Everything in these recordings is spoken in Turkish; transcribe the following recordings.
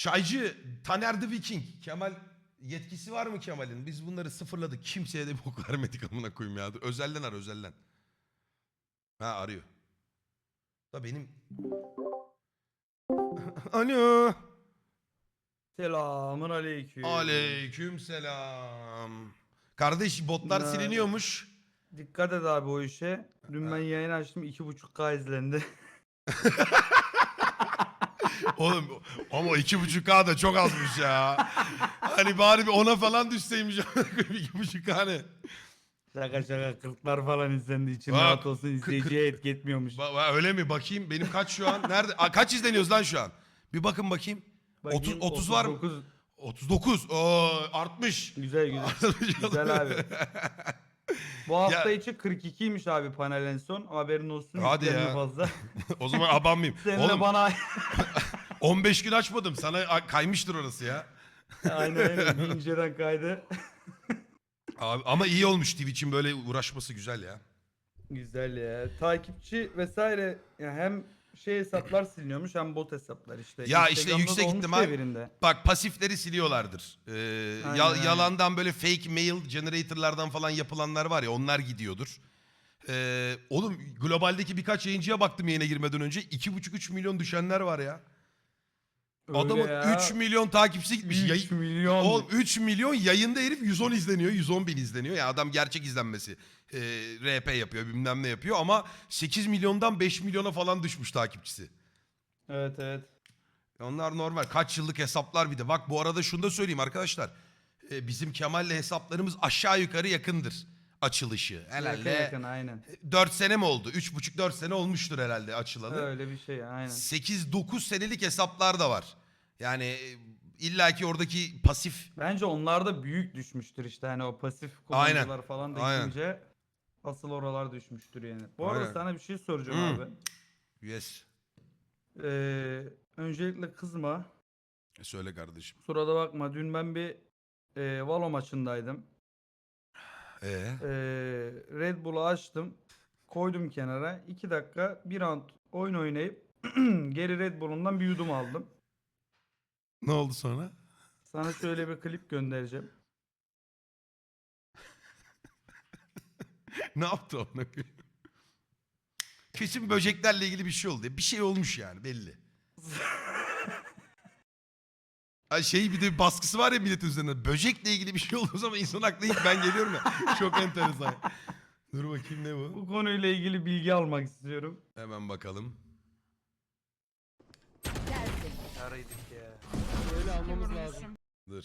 Çaycı Taner the Viking. Kemal yetkisi var mı Kemal'in? Biz bunları sıfırladık. Kimseye de bir bok vermedik amına koyayım ya. Özelden ar özelden. Ha arıyor. Da benim... Alo. Selamun aleyküm. Aleyküm selam. Kardeş botlar Ne- siliniyormuş. Dikkat et abi o işe. Dün ben yayın açtım 2.5K izlendi. Oğlum ama iki buçuk K da çok azmış ya. Hani bari bir ona falan düşseymiş. iki buçuk K ne? şaka şaka 40'lar falan izlendi için Bak, rahat olsun izleyiciye etki etmiyormuş. Ba- ba- öyle mi? Bakayım benim kaç şu an? Nerede? Aa, kaç izleniyoruz lan şu an? Bir bakın bakayım. Bakayım, 30 30 var mı? 39. 39. Oo artmış. Güzel güzel. Güzel abi. Bu hafta içi 42'ymiş abi panel en son. Haberin olsun. Hadi yüklenme ya. fazla. o zaman abanmayayım. Seninle Oğlum bana 15 gün açmadım. Sana kaymıştır orası ya. aynen aynen inceden kaydı. Abi, ama iyi olmuş Twitch'in böyle uğraşması güzel ya. Güzel ya. Takipçi vesaire ya hem şey hesaplar siliniyormuş hem bot hesaplar işte. Ya işte ihtimal- ya birinde. Bak pasifleri siliyorlardır. Ee, Aynen, ya- aynen. yalandan böyle fake mail generator'lardan falan yapılanlar var ya onlar gidiyordur. Ee, oğlum globaldeki birkaç yayıncıya baktım yayına girmeden önce. 2,5-3 milyon düşenler var ya. Öyle Adamın ya. 3 milyon takipçisi gitmiş. 3 Yayın- milyon. Oğlum 3 milyon yayında herif 110 izleniyor. 110 bin izleniyor. Ya adam gerçek izlenmesi. Ee, RP yapıyor bilmem ne yapıyor ama 8 milyondan 5 milyona falan düşmüş takipçisi. Evet evet. Onlar normal. Kaç yıllık hesaplar bir de. Bak bu arada şunu da söyleyeyim arkadaşlar. Ee, bizim Kemal'le hesaplarımız aşağı yukarı yakındır açılışı. Yakın Herhalde yakın aynen. 4 sene mi oldu? 3,5-4 sene olmuştur herhalde açılalı. Öyle bir şey aynen. 8-9 senelik hesaplar da var. Yani e, illaki oradaki pasif Bence onlar da büyük düşmüştür işte hani o pasif Aynen, kullanıcılar falan da aynen. asıl oralar düşmüştür yani. Bu arada Aynen. sana bir şey soracağım Hmm. abi. yes. Ee, öncelikle kızma. E, Söyle kardeşim. Surada bakma. Dün ben bir e, Valo maçındaydım. Ee? Ee, Red Bull'u açtım. Koydum kenara. 2 dakika bir round oyun oynayıp geri Red Bull'undan bir yudum aldım. Ne oldu sonra? Sana şöyle bir klip göndereceğim. ne yaptı ona? Kesin böceklerle ilgili bir şey oldu. Bir şey olmuş yani belli. Ay şey bir de bir baskısı var ya milletin üzerinde. Böcekle ilgili bir şey olduğu zaman insan aklına ilk ben geliyorum ya. Çok enteresan. Dur bakayım ne bu? Bu konuyla ilgili bilgi almak istiyorum. Hemen bakalım. Yaraydık ya. Öyle almamız lazım. Dur.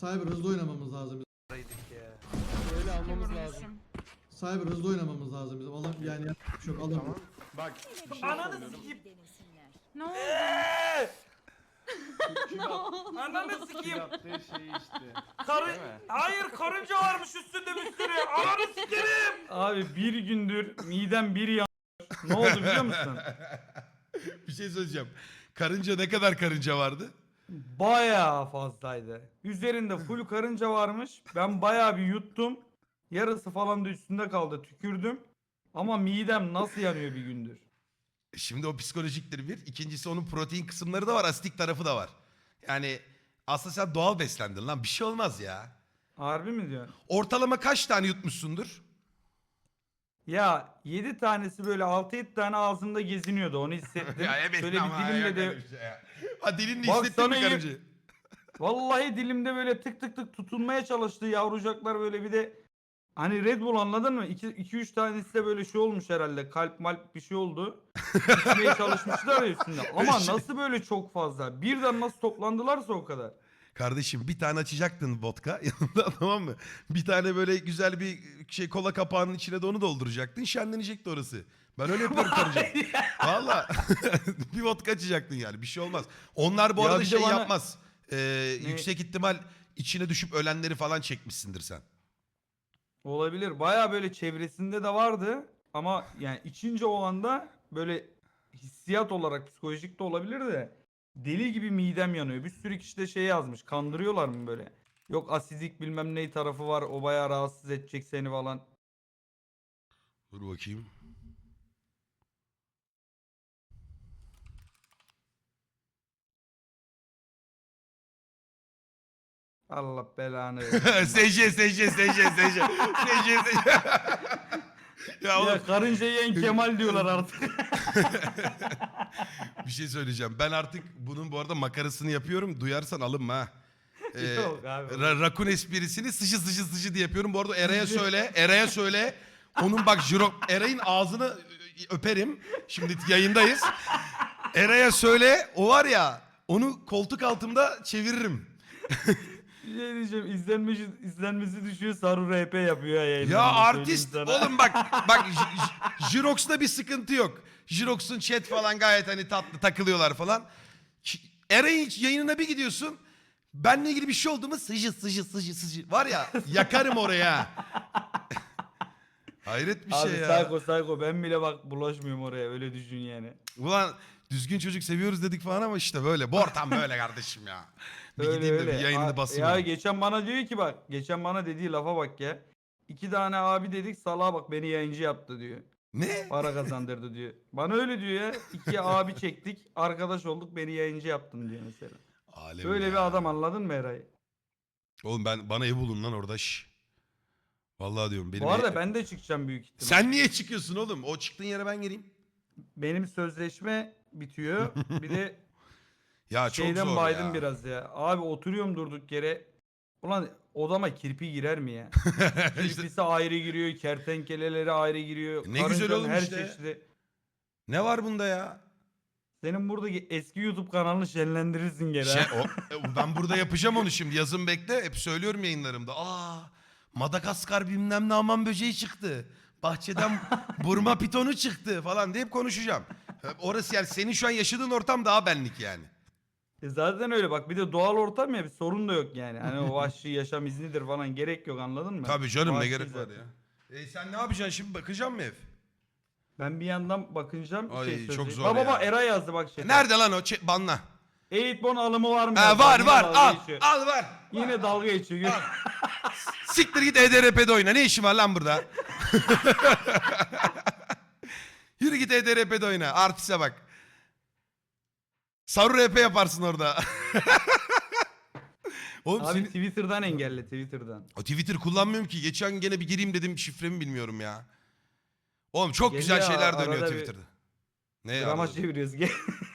Cyber hızlı oynamamız lazım. bizim. Yaraydık ya. Öyle almamız lazım. Cyber hızlı oynamamız lazım bizim. Alam yani yapacak bir şey yok. Alamıyoruz. Bak bir şey Ananı söylüyorum. sikeyim. Ne oldu? Ananı sikeyim. yaptığı şey işte. Karı... Değil mi? Hayır karınca varmış üstünde bir sürü. Ananı sikerim. Abi bir gündür midem bir yan. Ne oldu biliyor musun? bir şey söyleyeceğim. Karınca ne kadar karınca vardı? Bayağı fazlaydı. Üzerinde full karınca varmış. Ben bayağı bir yuttum. Yarısı falan da üstünde kaldı. Tükürdüm. Ama midem nasıl yanıyor bir gündür? Şimdi o psikolojiktir bir. İkincisi onun protein kısımları da var. Asitik tarafı da var. Yani aslında sen doğal beslendin lan. Bir şey olmaz ya. Harbi mi diyorsun? Ortalama kaç tane yutmuşsundur? Ya 7 tanesi böyle 6-7 tane ağzımda geziniyordu onu hissettim. Şöyle bir dilimle de şey Ha dilinle Bak hissettin mi iyi- karıncayı? Vallahi dilimde böyle tık tık tık tutunmaya çalıştı yavrucaklar böyle bir de hani Red Bull anladın mı? 2-3 tanesi de böyle şey olmuş herhalde kalp malp bir şey oldu. İçmeye çalışmışlar ya üstünde. Ama Şey- nasıl böyle çok fazla? Birden nasıl toplandılarsa o kadar. Kardeşim bir tane açacaktın vodka yanında tamam mı? Bir tane böyle güzel bir şey kola kapağının içine de onu dolduracaktın. Şenlenecekti orası. Ben öyle yapıyorum karınca. Valla bir vodka açacaktın yani bir şey olmaz. Onlar bu Ya arada bir de şey bana- yapmaz. Ee, Yüksek ihtimal içine düşüp ölenleri falan çekmişsindir sen. Olabilir. Baya böyle çevresinde de vardı. Ama yani içince o anda böyle hissiyat olarak psikolojik de olabilir de Deli gibi midem yanıyor. Bir sürü kişi de şey yazmış. Kandırıyorlar mı böyle? Yok asidik bilmem ne tarafı var. O bayağı rahatsız edecek seni falan. Dur bakayım. Allah belanı versin. SJ, SJ, SJ, SJ. SJ, SJ. Ya oğlum ya karınca yiyen Kemal diyorlar artık. bir şey söyleyeceğim. Ben artık bunun bu arada makarasını yapıyorum. Duyarsan alınma ha. Ee, Yok abi. ra- rakun esprisini sıcı sıcı sıcı diye yapıyorum. Bu arada Eray'a söyle. Eray'a söyle. Onun bak jiro... Eray'ın ağzını öperim. Şimdi yayındayız. Eray'a söyle. O var ya onu koltuk altımda çeviririm. Bir şey diyeceğim izlenmesi, izlenmesi düşüyor Saru RP yapıyor ya yayınlarında, Ya söyleyeyim artist sana. oğlum bak bak J- J- Jirox'ta bir sıkıntı yok. Jirox'un chat falan gayet hani tatlı takılıyorlar falan. Ş- Eray'ın yayınına bir gidiyorsun. Benle ilgili bir şey oldu mu sıcı sıcı sıcı sıcı. Var ya yakarım oraya. Hayret bir Abi şey ya. psycho psycho ben bile bak bulaşmıyorum oraya öyle düşün yani. Ulan düzgün çocuk seviyoruz dedik falan ama işte böyle. Bu ortam böyle kardeşim ya. Bir Öyle gideyim de öyle. bir yayını A- basayım. Ya ben. geçen bana diyor ki bak geçen bana dediği lafa bak ya. İki tane abi dedik salağa bak beni yayıncı yaptı diyor. Ne? Para kazandırdı diyor. Bana öyle diyor ya. İki abi çektik arkadaş olduk beni yayıncı yaptın diyor mesela. Alem Böyle ya. bir adam anladın mı Eray? Oğlum ben bana ev bulun lan orada şş. Vallahi diyorum benim Bu arada ev- ben de çıkacağım büyük ihtimal. Sen niye çıkıyorsun oğlum? O çıktığın yere ben geleyim. Benim sözleşme bitiyor. Bir de Ya çok şeyden zor baydım ya. biraz ya. Abi oturuyorum durduk yere. Ulan odama kirpi girer mi ya? Kirpisi ayrı giriyor, kertenkeleleri ayrı giriyor. Ne güzel karıncanın oğlum her işte. çeşidi. ne var bunda ya? Senin buradaki eski YouTube kanalını şenlendirirsin geri. Şey, o, e, ben burada yapacağım onu şimdi. Yazın bekle. Hep söylüyorum yayınlarımda. Aa, Madagaskar bilmem ne aman böceği çıktı. Bahçeden burma pitonu çıktı falan deyip konuşacağım. E, Orası yani senin şu an yaşadığın ortam daha benlik yani. E zaten öyle bak bir de doğal ortam ya bir sorun da yok yani. Hani o vahşi yaşam iznidir falan gerek yok anladın mı? Tabii canım ne Vahşi gerek var zaten. ya. E sen ne yapacaksın şimdi bakacağım mı ev? Ben bir yandan bakınacağım bir Ay, şey çok zor Baba ya. baba Eray yazdı bak şey. Nerede lan o? Ç- banla. Eğitbon alımı var mı? Ha, yazdı. var Yine var dalga al geçiyor. al var. Yine dalga geçiyor. Siktir git E EDRP'de oyna. Ne işin var lan burada? Yürü git E EDRP'de oyna. Artiste bak. Saru RP yaparsın orada. Oğlum Abi senin... Twitter'dan engelle Twitter'dan. O Twitter kullanmıyorum ki. Geçen gene bir gireyim dedim şifremi bilmiyorum ya. Oğlum çok güzel Geliyor, şeyler dönüyor bir Twitter'da. Ne Drama arada? çeviriyoruz. Gel.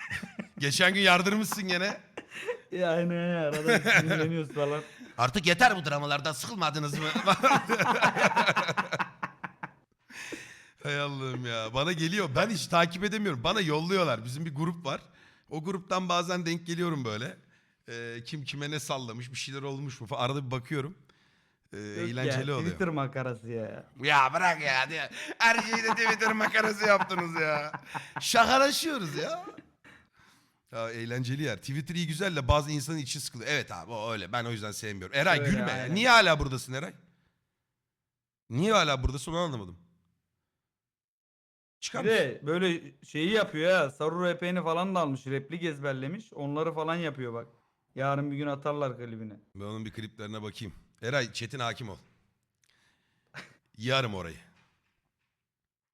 Geçen gün yardırmışsın gene. ya aynen ya arada bir sinirleniyoruz falan. Artık yeter bu dramalardan sıkılmadınız mı? Hay Allah'ım ya. Bana geliyor. Ben hiç takip edemiyorum. Bana yolluyorlar. Bizim bir grup var. O gruptan bazen denk geliyorum böyle. Ee, kim kime ne sallamış, bir şeyler olmuş mu falan. Arada bir bakıyorum. Yok eğlenceli ya, oluyor. Twitter makarası ya. Ya bırak ya. diye. Her şeyi de Twitter makarası yaptınız ya. Şakalaşıyoruz ya. Ya eğlenceli yer. Twitter iyi güzel de bazı insanın içi sıkılıyor. Evet abi o öyle. Ben o yüzden sevmiyorum. Eray Öyle, gülme. aynen. Niye hala buradasın Eray? Niye hala buradasın onu anlamadım. Bir de böyle şeyi yapıyor ya. Saru RP'ni falan da almış. Replik ezberlemiş. Onları falan yapıyor bak. Yarın bir gün atarlar klibini. Ben onun bir kliplerine bakayım. Eray Çetin hakim ol. Yarım orayı.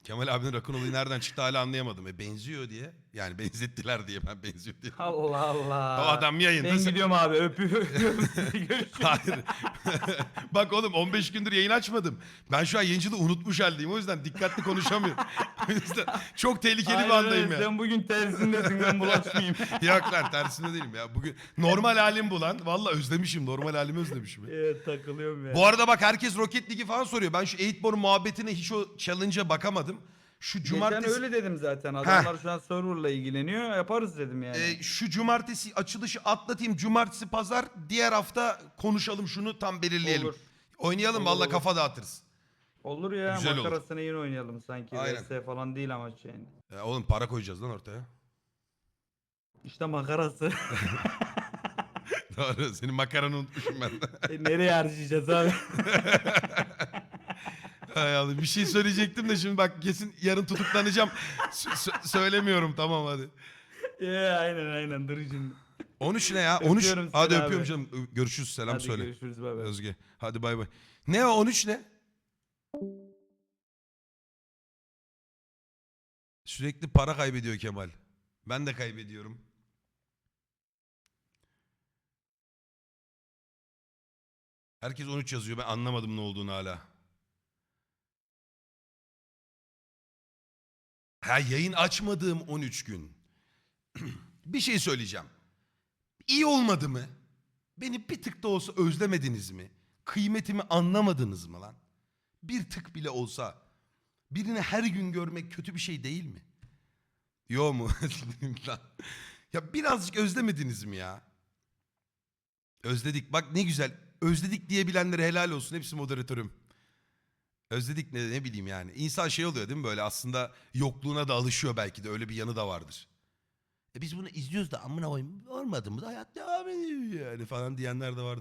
Kemal abinin rakun olayı nereden çıktı hala anlayamadım. E benziyor diye. Yani benzettiler diye ben benziyor diye. Allah Allah. O adam yayında. Ben gidiyorum abi öpüyorum. Hayır. Bak oğlum 15 gündür yayın açmadım. Ben şu an yayıncılığı unutmuş haldeyim. O yüzden dikkatli konuşamıyorum. o yüzden çok tehlikeli bir Aynen öyle. andayım ya. Sen bugün tersindesin ben bulaşmayayım. Yok lan tersinde değilim ya. Bugün normal halim bu lan. Valla özlemişim. Normal halimi özlemişim. ya. evet takılıyorum ya. Bu arada bak herkes Rocket League falan soruyor. Ben şu 8 muhabbetine hiç o challenge'a bakamadım. Şu cumartesi... Geçen öyle dedim zaten. Adamlar şu an serverla ilgileniyor. Yaparız dedim yani. e, şu cumartesi açılışı atlatayım. Cumartesi pazar diğer hafta konuşalım şunu tam belirleyelim. Olur. Oynayalım Olur, valla olur. kafa dağıtırız. Olur ya Güzel olur. makarasını yine oynayalım sanki. Aynen. VS falan değil amaç yani. Ya oğlum para koyacağız lan ortaya. İşte makarası. Doğru. Senin makaranı unutmuşum ben. E, Nereye harcayacağız abi? Hay Allah, bir şey söyleyecektim de şimdi bak kesin yarın tutuklanacağım. Sö- sö- söylemiyorum tamam hadi. ya aynen aynen dur şimdi. 13 ne ya? 13. Öpüyorum Hadi seni öpüyorum abi. canım. Görüşürüz selam Hadi söyle. görüşürüz bay bay. Özge. Hadi bay bay. Ne o 13 ne? Sürekli para kaybediyor Kemal. Ben de kaybediyorum. Herkes 13 yazıyor. Ben anlamadım ne olduğunu hala. Ha yayın açmadığım 13 gün. bir şey söyleyeceğim. İyi olmadı mı? Beni bir tık da olsa özlemediniz mi? Kıymetimi anlamadınız mı lan? Bir tık bile olsa birini her gün görmek kötü bir şey değil mi? Yo mu? Ya birazcık özlemediniz mi ya? Özledik. Bak ne güzel. Özledik diyebilenlere helal olsun. Hepsi moderatörüm. Özledik ne, ne bileyim yani. İnsan şey oluyor değil mi böyle aslında yokluğuna da alışıyor belki de öyle bir yanı da vardır. E biz bunu izliyoruz da amına koyayım olmadı mı hayat devam ediyor yani falan diyenler de vardır.